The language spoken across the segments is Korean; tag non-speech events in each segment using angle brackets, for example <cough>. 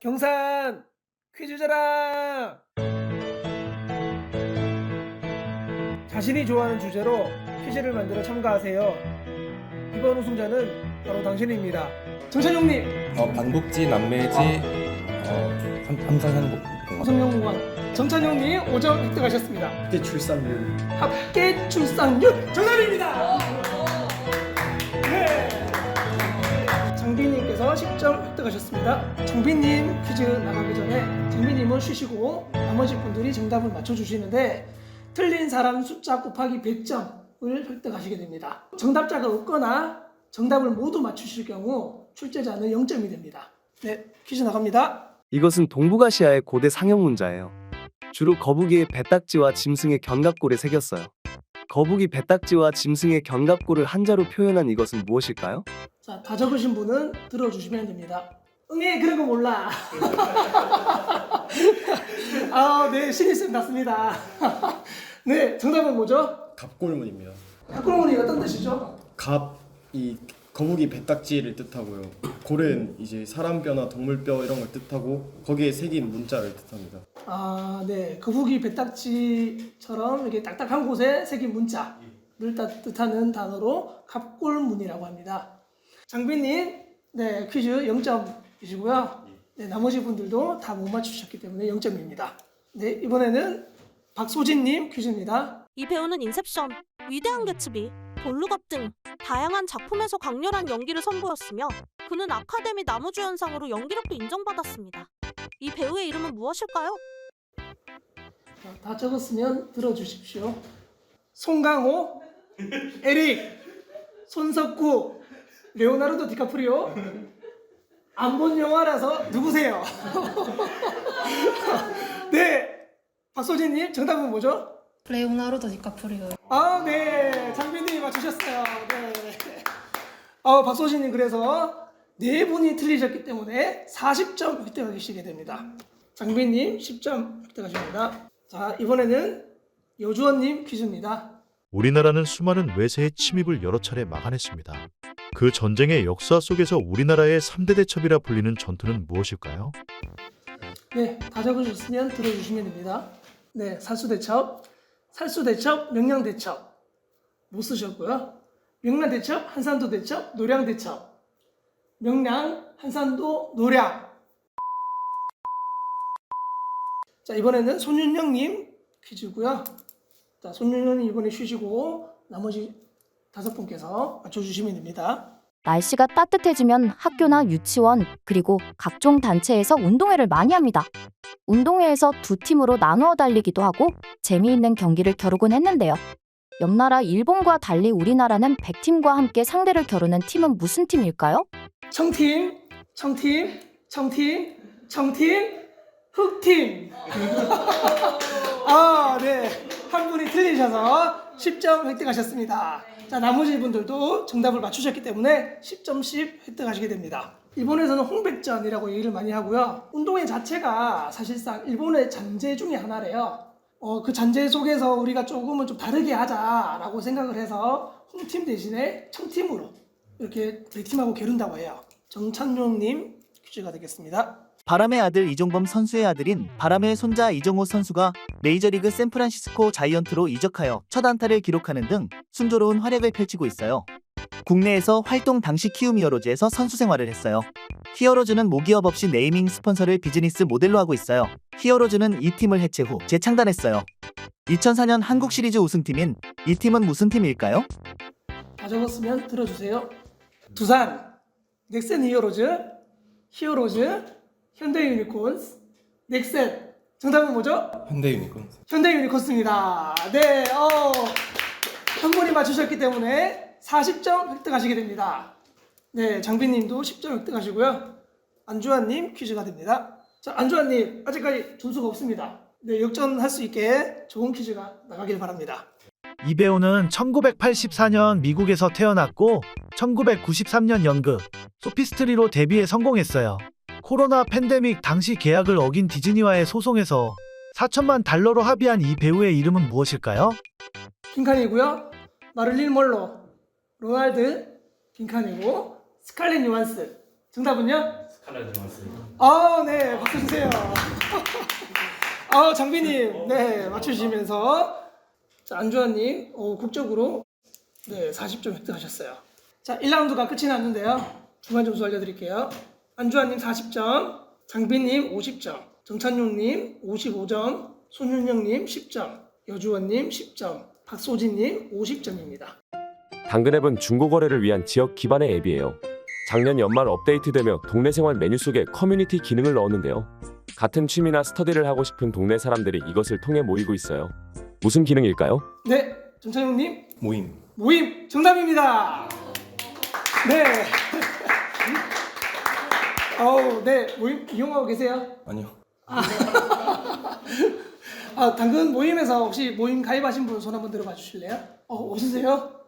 경산 퀴즈 자랑 자신이 좋아하는 주제로 퀴즈를 만들어 참가하세요. 이번 우승자는 바로 당신입니다. 정찬용님, 어, 반복지, 남매지, 어, 삼- 삼산행복. 성영무관, 정찬용님 5점 획득하셨습니다. 합계 출산율 합계 출산율 정답입니다. 10점 획득하셨습니다. 정빈님 퀴즈 나가기 전에 정빈님은 쉬시고 나머지 분들이 정답을 맞춰주시는데 틀린 사람 숫자 곱하기 100점을 획득하시게 됩니다. 정답자가 없거나 정답을 모두 맞추실 경우 출제자는 0점이 됩니다. 네, 퀴즈 나갑니다. 이것은 동북아시아의 고대 상형 문자예요. 주로 거북이의 배딱지와 짐승의 견갑골에 새겼어요. 거북이 배딱지와 짐승의 견갑골을 한자로 표현한 이것은 무엇일까요? 자, 다 적으신 분은 들어주시면 됩니다. 응애 그런 거 몰라. <laughs> 아, 네, 신입생 맞습니다. <laughs> 네, 정답은 뭐죠? 갑골문입니다. 학골문이 어떤 뜻이죠? 갑 이 거북이 배딱지를 뜻하고요. 골은 이제 사람 뼈나 동물 뼈 이런 걸 뜻하고 거기에 새긴 문자를 뜻합니다. 아, 네, 거북이 배딱지처럼 이렇게 딱딱한 곳에 새긴 문자를 따- 뜻하는 단어로 갑골문이라고 합니다. 장비님, 네, 퀴즈 0점이시고요. 네, 나머지 분들도 다 못 맞추셨기 때문에 0점입니다. 네, 이번에는 박소진님 퀴즈입니다. 이 배우는 인셉션, 위대한 개츠비, 볼루갑 등 다양한 작품에서 강렬한 연기를 선보였으며 그는 아카데미 나무주연상으로 연기력도 인정받았습니다. 이 배우의 이름은 무엇일까요? 자, 다 적었으면 들어주십시오. 송강호, <laughs> 에릭, 손석구, 레오나르도 디카프리오. 안 본 영화라서 누구세요? <laughs> 네, 박소진님 정답은 뭐죠? 레오나르도 디카프리오. 아, 네, 장빈님이 맞추셨어요. 네. 어, 박소진님 그래서 네 분이 틀리셨기 때문에 40점 획득하 시게 됩니다. 장빈님 10점 획득하십니다. 자, 이번에는 여주원님 퀴즈입니다. 우리나라는 수많은 외세의 침입을 여러 차례 막아냈습니다. 그 전쟁의 역사 속에서 우리나라의 3대 대첩이라 불리는 전투는 무엇일까요? 네, 다 적으셨으면 들어주시면 됩니다. 네, 살수대첩, 살수대첩, 명량대첩 못 쓰셨고요. 명량대첩, 한산도대첩, 노량대첩, 명량, 한산도, 노량. 자, 이번에는 손윤영님 퀴즈고요. 자, 손윤영님 이번에 쉬시고 나머지 다섯 분께서 맞춰주시면 됩니다. 날씨가 따뜻해지면 학교나 유치원 그리고 각종 단체에서 운동회를 많이 합니다. 운동회에서 두 팀으로 나누어 달리기도 하고 재미있는 경기를 겨루곤 했는데요. 옆 나라 일본과 달리 우리나라는 100팀과 함께 상대를 겨루는 팀은 무슨 팀일까요? 청팀, 청팀, 청팀, 청팀, 흑팀. <laughs> 아, 네. 한 분이 틀리셔서 10점 획득하셨습니다. 자, 나머지 분들도 정답을 맞추셨기 때문에 10점씩 획득하시게 됩니다. 일본에서는 홍백전이라고 얘기를 많이 하고요. 운동회 자체가 사실상 일본의 잔재 중에 하나래요. 어, 그 잔재 속에서 우리가 조금은 좀 다르게 하자라고 생각을 해서 홍팀 대신에 청팀으로 이렇게 네 팀하고 겨룬다고 해요. 정찬용님 퀴즈가 되겠습니다. 바람의 아들 이종범 선수의 아들인 바람의 손자 이정호 선수가 메이저리그 샌프란시스코 자이언트로 이적하여 첫 안타를 기록하는 등 순조로운 활약을 펼치고 있어요. 국내에서 활동 당시 키움 히어로즈에서 선수 생활을 했어요. 히어로즈는 모기업 없이 네이밍 스폰서를 비즈니스 모델로 하고 있어요. 히어로즈는 이 팀을 해체 후 재창단했어요. 2004년 한국 시리즈 우승팀인 이 팀은 무슨 팀일까요? 다 적었으면 들어주세요. 두산, 넥센 히어로즈, 히어로즈, 현대 유니콘스, 넥센. 정답은 뭐죠? 현대 유니콘. 현대 유니콘스입니다. 네, 어, 한 분이 맞추셨기 때문에 40점 획득하시게 됩니다. 네, 장비님도 10점 획득하시고요. 안주환님 퀴즈가 됩니다. 자, 안주환님 아직까지 점수가 없습니다. 네, 역전할 수 있게 좋은 퀴즈가 나가길 바랍니다. 이 배우는 1984년 미국에서 태어났고 1993년 연극 소피스트리로 데뷔에 성공했어요. 코로나 팬데믹 당시 계약을 어긴 디즈니와의 소송에서 4천만 달러로 합의한 이 배우의 이름은 무엇일까요? 빈칸이고요. 마를린 멀로, 로날드 빈칸이고 스칼렛 요한스. 정답은요? 아, 네, 박수 주세요. <laughs> 아, 장비님, 네, 맞추시면서 자, 안주환님, 어, 국적으로 네, 40점 획득하셨어요. 자, 1라운드가 끝이 났는데요. 중간 점수 알려드릴게요. 안주환님 40점, 장비님 50점, 정찬용님 55점, 손윤영님 10점, 여주원님 10점, 박소진님 50점입니다. 당근앱은 중고거래를 위한 지역 기반의 앱이에요. 작년 연말 업데이트되며 동네 생활 메뉴 속에 커뮤니티 기능을 넣었는데요. 같은 취미나 스터디를 하고 싶은 동네 사람들이 이것을 통해 모이고 있어요. 무슨 기능일까요? 네, 정찬용님 모임. 모임 정답입니다. 네. 어우, 네, 모임 이용하고 계세요? 아니요. 아, 당근 모임에서 혹시 모임 가입하신 분 손 한번 들어봐 주실래요? 어, 오시세요?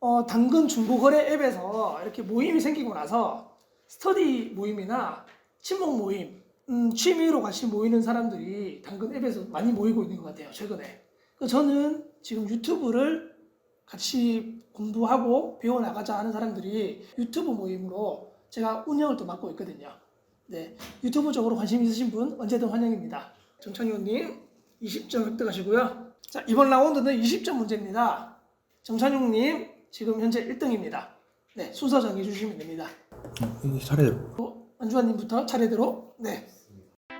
어, 당근 중고거래 앱에서 이렇게 모임이 생기고 나서 스터디 모임이나 친목 모임, 음, 취미로 같이 모이는 사람들이 당근 앱에서 많이 모이고 있는 것 같아요, 최근에. 저는 지금 유튜브를 같이 공부하고 배워나가자 하는 사람들이 유튜브 모임으로 제가 운영을 또 맡고 있거든요. 네, 유튜브 쪽으로 관심 있으신 분 언제든 환영입니다. 정찬용님 20점 획득하시고요. 자, 이번 라운드는 20점 문제입니다. 정찬용님 지금 현재 1등입니다. 네, 순서 정해 주시면 됩니다. 이게 차례대로. 어, 안주환님부터 차례대로. 네,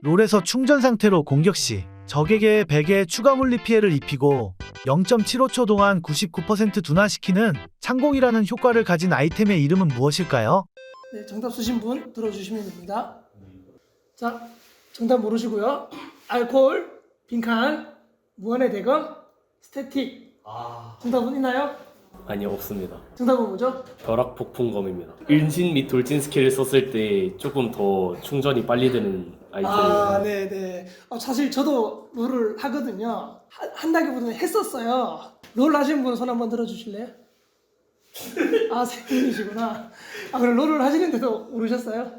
롤에서 충전 상태로 공격 시 적에게 100의 추가 물리 피해를 입히고 0.75초 동안 99% 둔화시키는 창공이라는 효과를 가진 아이템의 이름은 무엇일까요? 네, 정답 쓰신 분 들어주시면 됩니다. 자, 정답 모르시고요. 알코올, 빈칸, 무한의 대검, 스태틱. 정답은 있나요? 아니요 없습니다. 정답은 뭐죠? 벼락 폭풍검입니다. 은신 및 돌진 스킬을 썼을 때 조금 더 충전이 빨리 되는 아이템입니다. 아, 네, 네. 어, 사실 저도 롤을 하거든요. 한, 한다기보다는 했었어요. 롤 하신 분손 한번 들어주실래요? 아, 세 분이시구나. 아, 그럼 롤을 하시는데도 모르셨어요?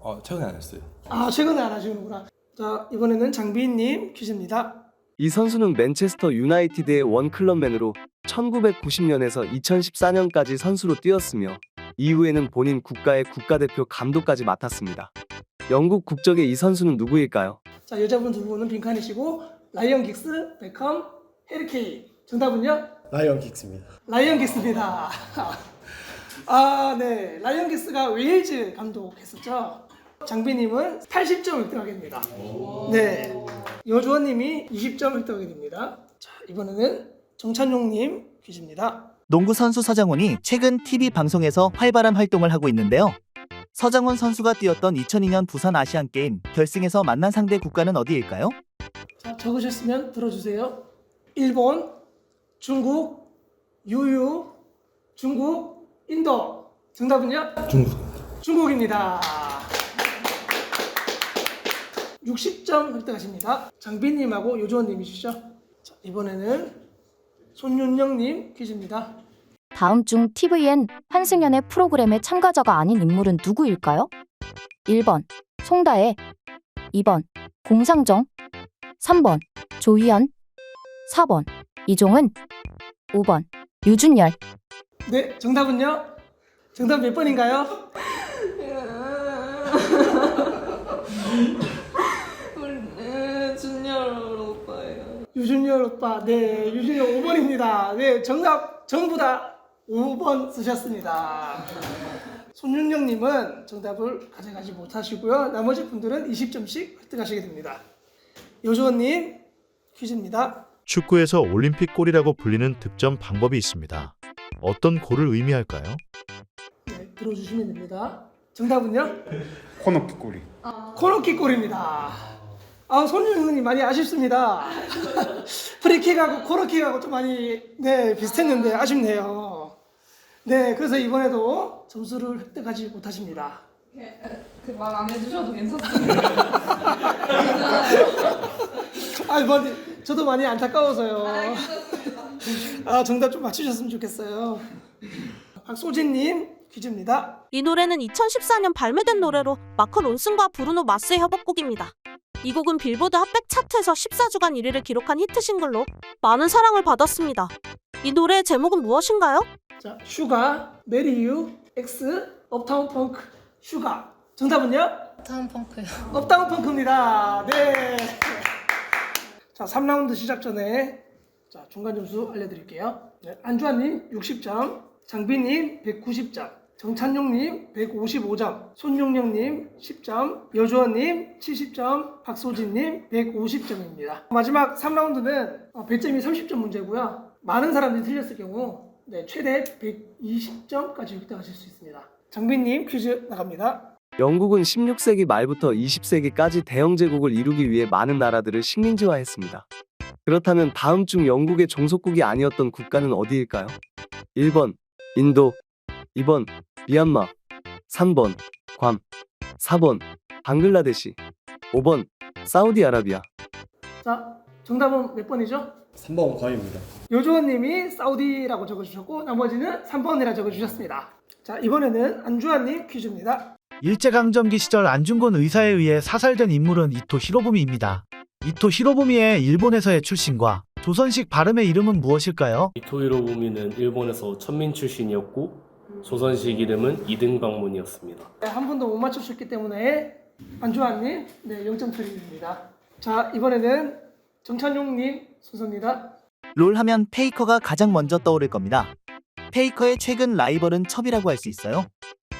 어, 최근에 안 했어요. 아, 최근에 안 하시는구나. 자, 이번에는 장비인님 퀴즈입니다. 이 선수는 맨체스터 유나이티드의 원클럽맨으로 1990년에서 2014년까지 선수로 뛰었으며 이후에는 본인 국가의 국가대표 감독까지 맡았습니다. 영국 국적의 이 선수는 누구일까요? 자, 여자분 두 분은 빈칸이시고, 라이언 긱스, 베컴, 해리케인. 정답은요? 라이언 킥스입니다. 라이언 긱스입니다. <laughs> 아, 네. 라이언 긱스가 웨일즈 감독했었죠. 장비님은 80점 획득하게 됩니다. 네. 여주원님이 20점 획득하게 됩니다. 자, 이번에는 정찬용님 퀴즈입니다. 농구 선수 서장훈이 최근 TV 방송에서 활발한 활동을 하고 있는데요. 서장훈 선수가 뛰었던 2002년 부산 아시안 게임 결승에서 만난 상대 국가는 어디일까요? 자, 적으셨으면 들어주세요. 일본, 중국, 유유, 중국, 인도. 정답은요? 중국. 중국입니다. 60점 획득하십니다. 장비님하고 요조원님이시죠? 자, 이번에는 손윤영님 퀴즈입니다. 다음 중 TVN 환승연의 프로그램의 참가자가 아닌 인물은 누구일까요? 1번 송다혜 2번 공상정 3번 조희연 4번 이종은 5번 유준열 네, 정답은요? 정답 몇 번인가요? 준열 오빠예요. 유준열 오빠, 네, 유준열 5번입니다. 네, 정답 전부 다 5번 쓰셨습니다. 손윤영님은 정답을 가져가지 못하시고요. 나머지 분들은 20점씩 획득하시게 됩니다. 요조원님 퀴즈입니다. 축구에서 올림픽 골이라고 불리는 득점 방법이 있습니다. 어떤 골을 의미할까요? 네, 들어주시면 됩니다. 정답은요? 코너킥 꼬리. 코너킥 골입니다. 아, 손윤영님 많이 아쉽습니다. <laughs> 프리킥하고 코너킥하고 좀 많이 네 비슷했는데 아쉽네요. 네, 그래서 이번에도 점수를 획득하지 못하십니다. 그 말 안 해주셔도 괜찮습니다. <laughs> 아, 뭐, 저도 많이 안타까워서요. 아, 정답 좀 맞추셨으면 좋겠어요. 박소진님 퀴즈입니다. 이 노래는 2014년 발매된 노래로 마크 론슨과 브루노 마스의 협업곡입니다. 이 곡은 빌보드 핫백 차트에서 14주간 1위를 기록한 히트 싱글로 많은 사랑을 받았습니다. 이 노래의 제목은 무엇인가요? 자, 슈가, 메리 유, 엑스, 업타운 펑크, 슈가. 정답은요? 다음 펑크요. 업다운 펑크입니다. 네. 자, 3라운드 시작 전에 자, 중간 점수 알려드릴게요. 네, 안주환님 60점, 장비님 190점, 정찬용님 155점, 손용영님 10점, 여주원님 70점, 박소진님 150점입니다. 마지막 3라운드는 어, 배점이 30점 문제고요. 많은 사람들이 틀렸을 경우 네, 최대 120점까지 획득하실 수 있습니다. 장비님 퀴즈 나갑니다. 영국은 16세기 말부터 20세기까지 대영 제국을 이루기 위해 많은 나라들을 식민지화했습니다. 그렇다면 다음 중 영국의 종속국이 아니었던 국가는 어디일까요? 1번 인도, 2번 미얀마, 3번 괌, 4번 방글라데시, 5번 사우디아라비아. 자, 정답은 몇 번이죠? 3번 과입니다. 요조원님이 사우디라고 적어주셨고 나머지는 3번이라 적어주셨습니다. 자, 이번에는 안주환님 퀴즈입니다. 일제강점기 시절 안중근 의사에 의해 사살된 인물은 이토 히로부미입니다. 이토 히로부미의 일본에서의 출신과 조선식 발음의 이름은 무엇일까요? 이토 히로 부미는 일본에서 천민 출신이었고 조선식 이름은 이등방문이었습니다. 네, 한 분도 못 맞추셨기 때문에 안주환님 네, 0점 처리입니다. 자, 이번에는 정찬용님 순서입니다. 롤 하면 페이커가 가장 먼저 떠오를 겁니다. 페이커의 최근 라이벌은 첩이라고 할 수 있어요.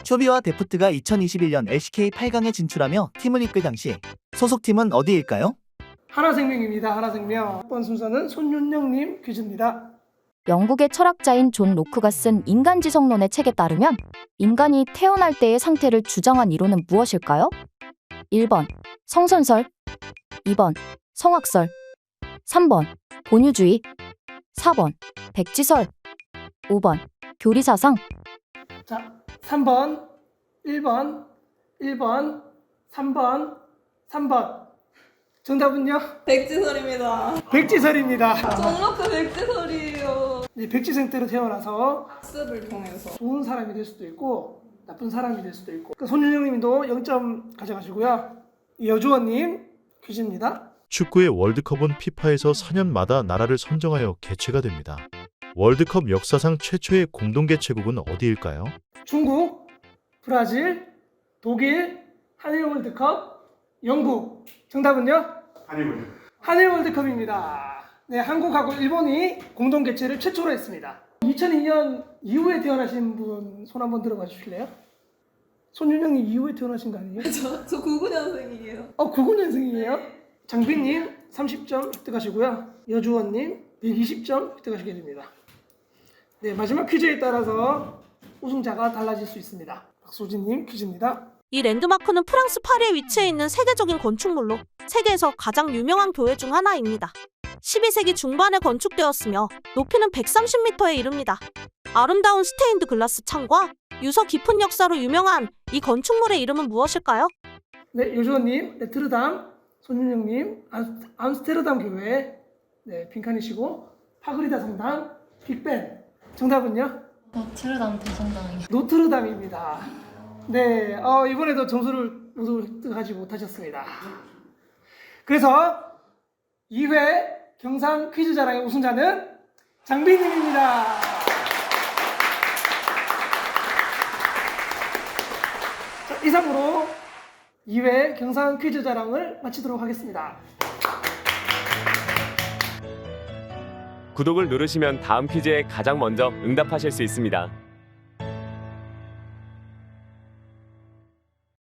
초비와 데프트가 2021년 LCK 8강에 진출하며 팀을 이끌 당시 소속팀은 어디일까요? 하나생명입니다. 하나생명. 1번 순서는 손윤영님 퀴즈입니다. 영국의 철학자인 존 로크가 쓴 인간지성론의 책에 따르면 인간이 태어날 때의 상태를 주장한 이론은 무엇일까요? 1번 성선설 2번 성악설 3번 본유주의 4번 백지설 5번 교리사상 자, 3번, 1번, 1번, 3번, 3번. 정답은요? 백지설입니다. 백지설입니다. 정록그 백지설이에요. 네, 백지 생태로 태어나서 학습을 통해서. 좋은 사람이 될 수도 있고 나쁜 사람이 될 수도 있고 그 손윤영님도 0점 가져가시고요. 여주원님 퀴즈입니다. 축구의 월드컵은 피파에서 4년마다 나라를 선정하여 개최가 됩니다. 월드컵 역사상 최초의 공동 개최국은 어디일까요? 중국, 브라질, 독일, 한일 월드컵, 영국. 정답은요? 한일 월드컵입니다. 네, 한국하고 일본이 공동 개최를 최초로 했습니다. 2002년 이후에 태어나신 분 손 한번 들어봐 주실래요? 손윤영님 이후에 태어나신 거 아니에요? 저, 저 99년생이에요. 어, 99년생이에요? 장빈님 30점 획득하시고요. 여주원님 120점 획득하시게 됩니다. 네, 마지막 퀴즈에 따라서 우승자가 달라질 수 있습니다. 박소진님 퀴즈입니다. 이 랜드마크는 프랑스 파리에 위치해 있는 세계적인 건축물로 세계에서 가장 유명한 교회 중 하나입니다. 12세기 중반에 건축되었으며 높이는 130m에 이릅니다. 아름다운 스테인드 글라스 창과 유서 깊은 역사로 유명한 이 건축물의 이름은 무엇일까요? 네, 여주원님 네트르담, 손윤영님 암스- 암스테르담 교회, 네, 빈칸이시고 파그리다 성당, 빅벤. 정답은요? 노트르담 대성당이요. 노트르담입니다. 네, 어, 이번에도 점수를 모두 획득하지 못하셨습니다. 그래서 2회 경상 퀴즈 자랑의 우승자는 장비님입니다. 자, 이상으로 2회 경상 퀴즈 자랑을 마치도록 하겠습니다. 구독을 누르시면 다음 퀴즈에 가장 먼저 응답하실 수 있습니다.